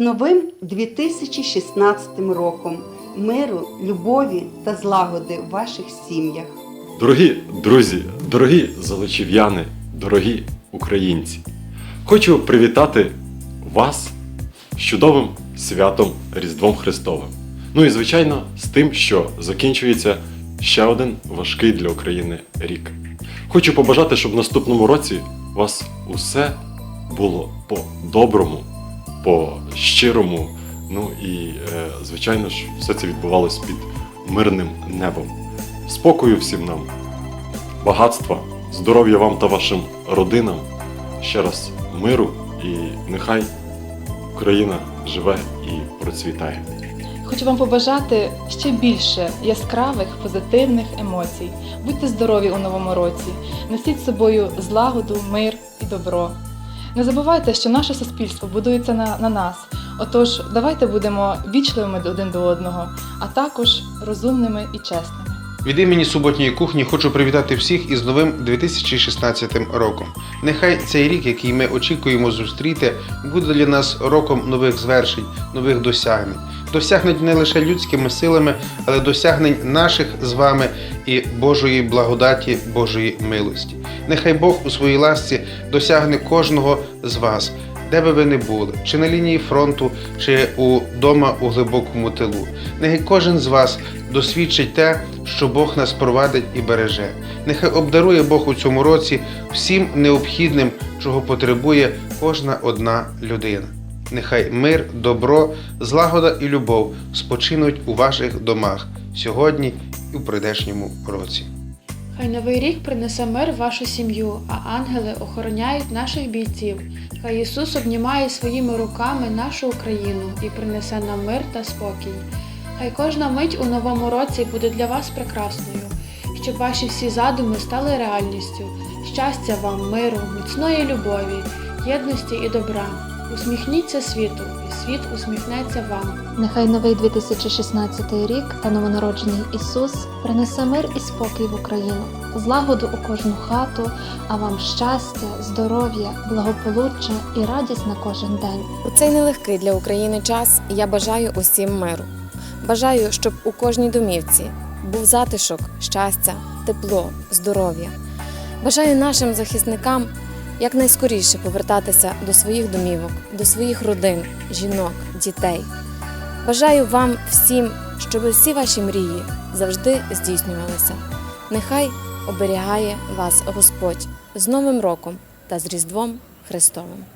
новим 2016 роком, миру, любові та злагоди в ваших сім'ях. Дорогі друзі, дорогі золочів'яни, дорогі українці, хочу привітати вас з чудовим святом Різдвом Христовим. Ну і звичайно, з тим, що закінчується ще один важкий для України рік. Хочу побажати, щоб в наступному році у вас усе було по-доброму, по-щирому. Ну і, е, звичайно ж, все це відбувалось під мирним небом. Спокою всім нам, багатства, здоров'я вам та вашим родинам, ще раз миру і нехай Україна живе і процвітає. Хочу вам побажати ще більше яскравих позитивних емоцій. Будьте здорові у новому році, несіть з собою злагоду, мир і добро. Не забувайте, що наше суспільство будується на, на нас. Отож, давайте будемо вічливими один до одного, а також розумними і чесними. Від імені суботньої кухні хочу привітати всіх із новим 2016 роком. Нехай цей рік, який ми очікуємо зустріти, буде для нас роком нових звершень, нових досягнень. Досягнень не лише людськими силами, але досягнень наших з вами і Божої благодаті, Божої милості. Нехай Бог у своїй ласці досягне кожного з вас, де би ви не були, чи на лінії фронту, чи удома у глибокому тилу. Нехай кожен з вас досвідчить те, що Бог нас провадить і береже. Нехай обдарує Бог у цьому році всім необхідним, чого потребує кожна одна людина. Нехай мир, добро, злагода і любов спочинуть у ваших домах сьогодні і в прийдешньому році. Хай новий рік принесе мир в вашу сім'ю, а ангели охороняють наших бійців. Хай Ісус обнімає своїми руками нашу Україну і принесе нам мир та спокій. Хай кожна мить у новому році буде для вас прекрасною, щоб ваші всі задуми стали реальністю. Щастя вам, миру, міцної любові, єдності і добра. Усміхніться світу, і світ усміхнеться вам. Нехай новий 2016 рік та новонароджений Ісус принесе мир і спокій в Україну, злагоду у кожну хату, а вам щастя, здоров'я, благополуччя і радість на кожен день. У цей нелегкий для України час я бажаю усім миру. Бажаю, щоб у кожній домівці був затишок, щастя, тепло, здоров'я. Бажаю нашим захисникам якнайскоріше повертатися до своїх домівок, до своїх родин, жінок, дітей. Бажаю вам всім, щоб всі ваші мрії завжди здійснювалися. Нехай оберігає вас Господь з Новим роком та з Різдвом Христовим.